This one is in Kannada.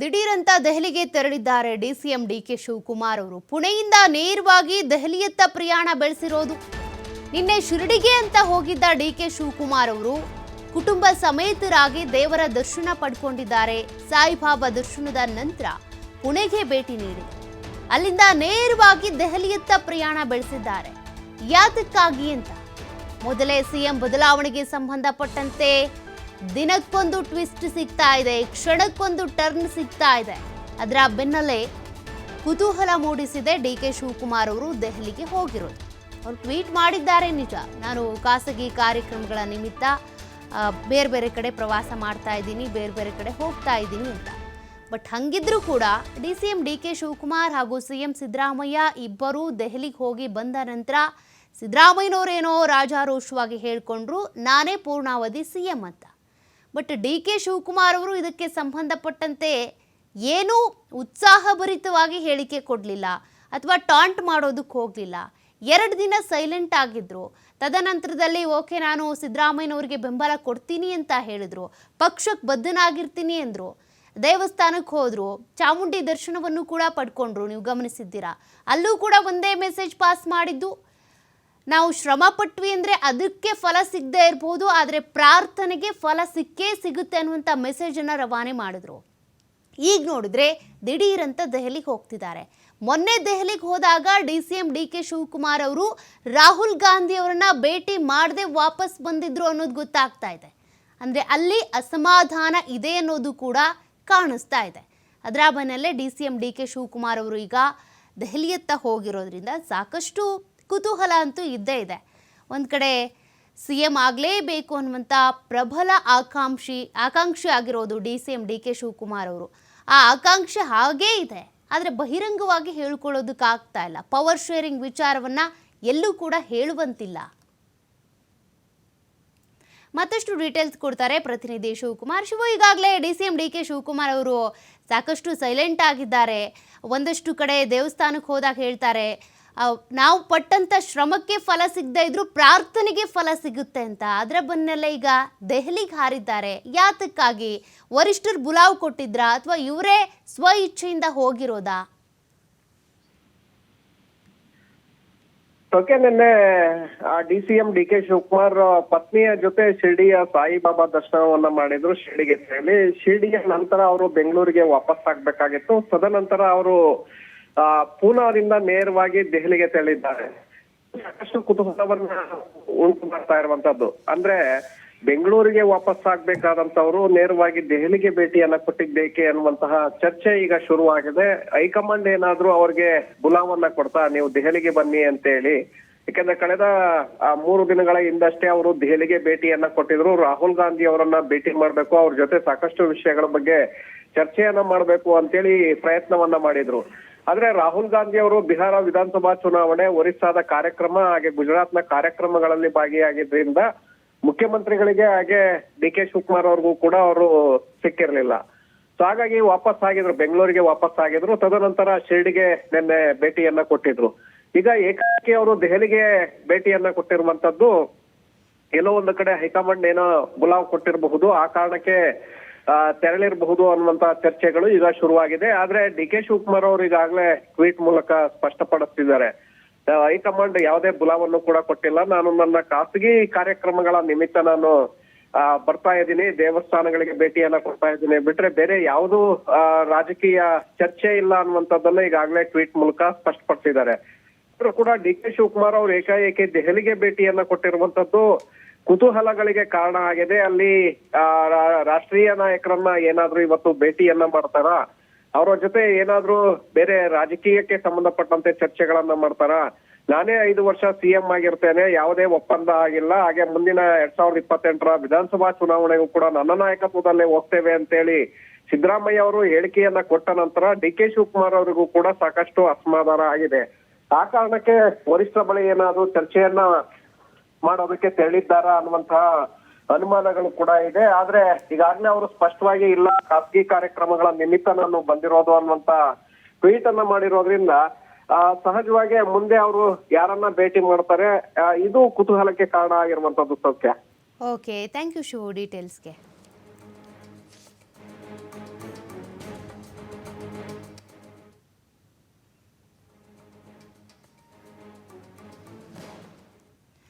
ದಿಢೀರಂತ ದೆಹಲಿಗೆ ತೆರಳಿದ್ದಾರೆ ಡಿಸಿಎಂ ಡಿಕೆ ಶಿವಕುಮಾರ್ ಅವರು. ಪುಣೆಯಿಂದ ನೇರವಾಗಿ ದೆಹಲಿಯತ್ತ ಪ್ರಯಾಣ ಬೆಳೆಸಿರೋದು. ನಿನ್ನೆ ಶಿರಡಿಗೆ ಅಂತ ಹೋಗಿದ್ದ ಡಿಕೆ ಶಿವಕುಮಾರ್ ಅವರು ಕುಟುಂಬ ಸಮೇತರಾಗಿ ದೇವರ ದರ್ಶನ ಪಡ್ಕೊಂಡಿದ್ದಾರೆ. ಸಾಯಿಬಾಬಾ ದರ್ಶನದ ನಂತರ ಪುಣೆಗೆ ಭೇಟಿ ನೀಡಿ. ಅಲ್ಲಿಂದ ನೇರವಾಗಿ ದೆಹಲಿಯತ್ತ ಪ್ರಯಾಣ ಬೆಳೆಸಿದ್ದಾರೆ. ಯಾತಕ್ಕಾಗಿ ಅಂತ. ಮೊದಲೇ ಸಿಎಂ ಬದಲಾವಣೆಗೆ ಸಂಬಂಧಪಟ್ಟಂತೆ ದಿನಕ್ಕೊಂದು ಟ್ವಿಸ್ಟ್ ಸಿಗ್ತಾ ಇದೆ ಕ್ಷಣಕ್ಕೊಂದು ಟರ್ನ್ ಸಿಗ್ತಾ ಇದೆ. ಅದರ ಬೆನ್ನಲ್ಲೇ ಕುತೂಹಲ ಮೂಡಿಸಿದೆ ಡಿ ಕೆ ಶಿವಕುಮಾರ್ ಅವರು ದೆಹಲಿಗೆ ಹೋಗಿರೋದು. ಅವರು ಟ್ವೀಟ್ ಮಾಡಿದ್ದಾರೆ ನಿಜ. ನಾನು ಖಾಸಗಿ ಕಾರ್ಯಕ್ರಮಗಳ ನಿಮಿತ್ತ ಬೇರೆ ಬೇರೆ ಕಡೆ ಪ್ರವಾಸ ಮಾಡ್ತಾ ಇದ್ದೀನಿ, ಬೇರೆ ಬೇರೆ ಕಡೆ ಹೋಗ್ತಾ ಇದ್ದೀನಿ ಅಂತ. ಬಟ್ ಹಂಗಿದ್ರೂ ಕೂಡ D C M D K Shivakumar ಹಾಗೂ ಸಿ ಎಂ ಸಿದ್ದರಾಮಯ್ಯ ಇಬ್ಬರೂ ದೆಹಲಿಗೆ ಹೋಗಿ ಬಂದ ನಂತರ ಸಿದ್ದರಾಮಯ್ಯನವರೇನೋ ರಾಜಾರೋಷವಾಗಿ ಹೇಳಿಕೊಂಡ್ರು, ನಾನೇ ಪೂರ್ಣಾವಧಿ ಸಿ ಎಂ ಅಂತ. ಬಟ್ ಡಿ ಕೆ ಶಿವಕುಮಾರ್ ಅವರು ಇದಕ್ಕೆ ಸಂಬಂಧಪಟ್ಟಂತೆ ಏನೂ ಉತ್ಸಾಹಭರಿತವಾಗಿ ಹೇಳಿಕೆ ಕೊಡಲಿಲ್ಲ ಅಥವಾ ಟಾಂಟ್ ಮಾಡೋದಕ್ಕೆ ಹೋಗಲಿಲ್ಲ. ಎರಡು ದಿನ ಸೈಲೆಂಟ್ ಆಗಿದ್ರು. ತದನಂತರದಲ್ಲಿ ಓಕೆ ನಾನು ಸಿದ್ದರಾಮಯ್ಯನವರಿಗೆ ಬೆಂಬಲ ಕೊಡ್ತೀನಿ ಅಂತ ಹೇಳಿದರು. ಪಕ್ಷಕ್ಕೆ ಬದ್ಧನಾಗಿರ್ತೀನಿ ಅಂದರು. ದೇವಸ್ಥಾನಕ್ಕೆ ಹೋದರು. ಚಾಮುಂಡಿ ದರ್ಶನವನ್ನು ಕೂಡ ಪಡ್ಕೊಂಡ್ರು. ನೀವು ಗಮನಿಸಿದ್ದೀರಾ? ಅಲ್ಲೂ ಕೂಡ ಒಂದೇ ಮೆಸೇಜ್ ಪಾಸ್ ಮಾಡಿದ್ದು. ನಾವು ಶ್ರಮ ಪಟ್ವಿ ಅಂದರೆ ಅದಕ್ಕೆ ಫಲ ಸಿಗದೆ ಇರ್ಬೋದು, ಆದರೆ ಪ್ರಾರ್ಥನೆಗೆ ಫಲ ಸಿಕ್ಕೇ ಸಿಗುತ್ತೆ ಅನ್ನುವಂಥ ಮೆಸೇಜನ್ನು ರವಾನೆ ಮಾಡಿದ್ರು. ಈಗ ನೋಡಿದ್ರೆ ದಿಢೀರಂತ ದೆಹಲಿಗೆ ಹೋಗ್ತಿದ್ದಾರೆ. ಮೊನ್ನೆ ದೆಹಲಿಗೆ ಹೋದಾಗ D C M D K Shivakumar ಅವರು ರಾಹುಲ್ ಗಾಂಧಿ ಅವರನ್ನ ಭೇಟಿ ಮಾಡದೆ ವಾಪಸ್ ಬಂದಿದ್ರು ಅನ್ನೋದು ಗೊತ್ತಾಗ್ತಾ ಇದೆ. ಅಂದರೆ ಅಲ್ಲಿ ಅಸಮಾಧಾನ ಇದೆ ಅನ್ನೋದು ಕೂಡ ಕಾಣಿಸ್ತಾ ಇದೆ. ಅದರ ಬೆನ್ನಲ್ಲೇ D C M D K Shivakumar ಅವರು ಈಗ ದೆಹಲಿಯತ್ತ ಹೋಗಿರೋದ್ರಿಂದ ಸಾಕಷ್ಟು ಕುತೂಹಲ ಅಂತೂ ಇದ್ದೇ ಇದೆ. ಒಂದು ಕಡೆ ಸಿ ಎಂ ಆಗಲೇಬೇಕು ಅನ್ನುವಂಥ ಪ್ರಬಲ ಆಕಾಂಕ್ಷಿ ಆಕಾಂಕ್ಷಿ ಆಗಿರೋದು D C M D K Shivakumar ಅವರು. ಆ ಆಕಾಂಕ್ಷೆ ಹಾಗೇ ಇದೆ. ಆದರೆ ಬಹಿರಂಗವಾಗಿ ಹೇಳ್ಕೊಳ್ಳೋದಕ್ಕಾಗ್ತಾ ಇಲ್ಲ. ಪವರ್ ಶೇರಿಂಗ್ ವಿಚಾರವನ್ನು ಎಲ್ಲೂ ಕೂಡ ಹೇಳುವಂತಿಲ್ಲ. ಮತ್ತಷ್ಟು ಡೀಟೇಲ್ಸ್ ಕೊಡ್ತಾರೆ ಪ್ರತಿನಿಧಿ ಶಿವಕುಮಾರ್. ಶಿವ, ಈಗಾಗಲೇ D C M D K Shivakumar ಅವರು ಸಾಕಷ್ಟು ಸೈಲೆಂಟ್ ಆಗಿದ್ದಾರೆ. ಒಂದಷ್ಟು ಕಡೆ ದೇವಸ್ಥಾನಕ್ಕೆ ಹೋದಾಗ ಹೇಳ್ತಾರೆ ನಾವು ಪಟ್ಟಂತ ಶ್ರಮಕ್ಕೆ ಫಲ ಸಿಗದೆ ಇದ್ರೂ ಪ್ರಾರ್ಥನೆಗೆ ಫಲ ಸಿಗುತ್ತೆ ಅಂತ. ಅದರ ಬೆನ್ನಲ್ಲೇ ಈಗ ದೆಹಲಿಗೆ ಹಾರಿದ್ದಾರೆ. ಯಾತಕ್ಕಾಗಿ? ವರಿಷ್ಠರು ಬುಲಾವ್ ಕೊಟ್ಟಿದ್ರಾ? ಅಥವಾ ಇವರೇ ಸ್ವ ಇಚ್ಛೆಯಿಂದ ಹೋಗಿರೋದಾ? ಓಕೆ, ನಿನ್ನೆ D C M D K Shivakumar ಪತ್ನಿಯ ಜೊತೆ ಶಿರ್ಡಿಯ ಸಾಯಿಬಾಬಾ ದರ್ಶನವನ್ನ ಮಾಡಿದ್ರು ಶಿರ್ಡಿಗೆ. ಹೇಳಿ ಶಿರ್ಡಿಗೆ ನಂತರ ಅವರು ಬೆಂಗಳೂರಿಗೆ ವಾಪಸ್ ಆಗ್ಬೇಕಾಗಿತ್ತು. ತದನಂತರ ಅವರು ಪೂನಾದಿಂದ ನೇರವಾಗಿ ದೆಹಲಿಗೆ ತೆರಳಿದ್ದಾರೆ. ಸಾಕಷ್ಟು ಕುತೂಹಲವನ್ನ ಉಂಟು ಮಾಡ್ತಾ ಇರುವಂತದ್ದು. ಅಂದ್ರೆ ಬೆಂಗಳೂರಿಗೆ ವಾಪಸ್ ಆಗ್ಬೇಕಾದಂತವ್ರು ನೇರವಾಗಿ ದೆಹಲಿಗೆ ಭೇಟಿಯನ್ನ ಕೊಟ್ಟಿದ್ದೇಕೆ ಅನ್ನುವಂತಹ ಚರ್ಚೆ ಈಗ ಶುರುವಾಗಿದೆ. ಹೈಕಮಾಂಡ್ ಏನಾದ್ರೂ ಅವ್ರಿಗೆ ಬುಲಾವನ್ನ ಕೊಡ್ತಾ ನೀವು ದೆಹಲಿಗೆ ಬನ್ನಿ ಅಂತೇಳಿ. ಯಾಕಂದ್ರೆ ಕಳೆದ ಆ, ಮೂರು ದಿನಗಳ ಹಿಂದಷ್ಟೇ ಅವರು ದೆಹಲಿಗೆ ಭೇಟಿಯನ್ನ ಕೊಟ್ಟಿದ್ರು. ರಾಹುಲ್ ಗಾಂಧಿ ಅವರನ್ನ ಭೇಟಿ ಮಾಡ್ಬೇಕು ಅವ್ರ ಜೊತೆ ಸಾಕಷ್ಟು ವಿಷಯಗಳ ಬಗ್ಗೆ ಚರ್ಚೆಯನ್ನ ಮಾಡ್ಬೇಕು ಅಂತೇಳಿ ಪ್ರಯತ್ನವನ್ನ ಮಾಡಿದ್ರು. ಆದ್ರೆ ರಾಹುಲ್ ಗಾಂಧಿ ಅವರು ಬಿಹಾರ ವಿಧಾನಸಭಾ ಚುನಾವಣೆ, ಒರಿಸ್ಸಾದ ಕಾರ್ಯಕ್ರಮ ಹಾಗೆ ಗುಜರಾತ್ನ ಕಾರ್ಯಕ್ರಮಗಳಲ್ಲಿ ಭಾಗಿಯಾಗಿದ್ರಿಂದ ಮುಖ್ಯಮಂತ್ರಿಗಳಿಗೆ ಹಾಗೆ ಡಿ ಕೆ ಶಿವಕುಮಾರ್ ಅವ್ರಿಗೂ ಕೂಡ ಅವರು ಸಿಕ್ಕಿರಲಿಲ್ಲ. ಸೊ ಹಾಗಾಗಿ ವಾಪಸ್ ಆಗಿದ್ರು, ಬೆಂಗಳೂರಿಗೆ ವಾಪಸ್ ಆಗಿದ್ರು, ತದನಂತರ ಶಿರ್ಡಿಗೆ ನಿನ್ನೆ ಭೇಟಿಯನ್ನ ಕೊಟ್ಟಿದ್ರು. ಈಗ ಏಕಾಕಿ ಅವರು ದೆಹಲಿಗೆ ಭೇಟಿಯನ್ನ ಕೊಟ್ಟಿರುವಂತದ್ದು, ಎಲ್ಲೋ ಒಂದು ಕಡೆ ಹೈಕಮಾಂಡ್ ಏನೋ ಬುಲಾವ್ ಕೊಟ್ಟಿರಬಹುದು, ಆ ಕಾರಣಕ್ಕೆ ತೆರಳಿರಬಹುದು ಅನ್ನುವಂತ ಚರ್ಚೆಗಳು ಈಗ ಶುರುವಾಗಿದೆ. ಆದ್ರೆ ಡಿ ಕೆ ಶಿವಕುಮಾರ್ ಅವರು ಈಗಾಗಲೇ ಟ್ವೀಟ್ ಮೂಲಕ ಸ್ಪಷ್ಟಪಡಿಸ್ತಿದ್ದಾರೆ. ಹೈಕಮಾಂಡ್ ಯಾವುದೇ ಬುಲಾವನ್ನು ಕೂಡ ಕೊಟ್ಟಿಲ್ಲ. ನಾನು ನನ್ನ ಖಾಸಗಿ ಕಾರ್ಯಕ್ರಮಗಳ ನಿಮಿತ್ತ ನಾನು ಬರ್ತಾ ಇದ್ದೀನಿ. ದೇವಸ್ಥಾನಗಳಿಗೆ ಭೇಟಿಯನ್ನ ಕೊಡ್ತಾ ಇದ್ದೀನಿ. ಬಿಟ್ರೆ ಬೇರೆ ಯಾವುದು ರಾಜಕೀಯ ಚರ್ಚೆ ಇಲ್ಲ ಅನ್ನುವಂಥದ್ದನ್ನ ಈಗಾಗಲೇ ಟ್ವೀಟ್ ಮೂಲಕ ಸ್ಪಷ್ಟಪಡಿಸಿದ್ದಾರೆ. ಕೂಡ ಡಿ ಕೆ ಶಿವಕುಮಾರ್ ಅವರು ಏಕಾಏಕಿ ದೆಹಲಿಗೆ ಭೇಟಿಯನ್ನ ಕೊಟ್ಟಿರುವಂತದ್ದು ಕುತೂಹಲಗಳಿಗೆ ಕಾರಣ ಆಗಿದೆ. ಅಲ್ಲಿ ರಾಷ್ಟ್ರೀಯ ನಾಯಕರನ್ನ ಏನಾದ್ರೂ ಇವತ್ತು ಭೇಟಿಯನ್ನ ಮಾಡ್ತಾರ? ಅವರ ಜೊತೆ ಏನಾದ್ರೂ ಬೇರೆ ರಾಜಕೀಯಕ್ಕೆ ಸಂಬಂಧಪಟ್ಟಂತೆ ಚರ್ಚೆಗಳನ್ನ ಮಾಡ್ತಾರ? ನಾನೇ ಐದು ವರ್ಷ ಸಿಎಂ ಆಗಿರ್ತೇನೆ, ಯಾವುದೇ ಒಪ್ಪಂದ ಆಗಿಲ್ಲ. ಹಾಗೆ ಮುಂದಿನ ಎರಡ್ ಸಾವಿರದ ಇಪ್ಪತ್ತೆಂಟರ ವಿಧಾನಸಭಾ ಚುನಾವಣೆಗೂ ಕೂಡ ನನ್ನ ನಾಯಕತ್ವದಲ್ಲೇ ಹೋಗ್ತೇವೆ ಅಂತೇಳಿ ಸಿದ್ದರಾಮಯ್ಯ ಅವರು ಹೇಳಿಕೆಯನ್ನ ಕೊಟ್ಟ ನಂತರ ಡಿ ಕೆ ಶಿವಕುಮಾರ್ ಅವರಿಗೂ ಕೂಡ ಸಾಕಷ್ಟು ಅಸಮಾಧಾನ ಆಗಿದೆ. ಆ ಕಾರಣಕ್ಕೆ ವರಿಷ್ಠ ಬಳಿ ಏನಾದ್ರೂ ಚರ್ಚೆಯನ್ನ ಮಾಡೋದಕ್ಕೆ ತೆರಳಿದ್ದಾರಾ ಅನ್ನುವಂತಹ ಅನುಮಾನಗಳು ಕೂಡ ಇದೆ. ಆದ್ರೆ ಈಗಾಗಲೇ ಅವರು ಸ್ಪಷ್ಟವಾಗಿ ಇಲ್ಲ, ಖಾಸಗಿ ಕಾರ್ಯಕ್ರಮಗಳ ನಿಮಿತ್ತ ನಾನು ಬಂದಿರೋದು ಅನ್ನುವಂತ ಟ್ವೀಟ್ ಅನ್ನ ಮಾಡಿರೋದ್ರಿಂದ ಸಹಜವಾಗಿ ಮುಂದೆ ಅವರು ಯಾರನ್ನ ಭೇಟಿ ಮಾಡ್ತಾರೆ ಇದು ಕುತೂಹಲಕ್ಕೆ ಕಾರಣ ಆಗಿರುವಂತದ್ದು ಸತ್ಯ ಓಕೆ ಥ್ಯಾಂಕ್ ಯು ಶಿವು ಡೀಟೇಲ್ಸ್ಗೆ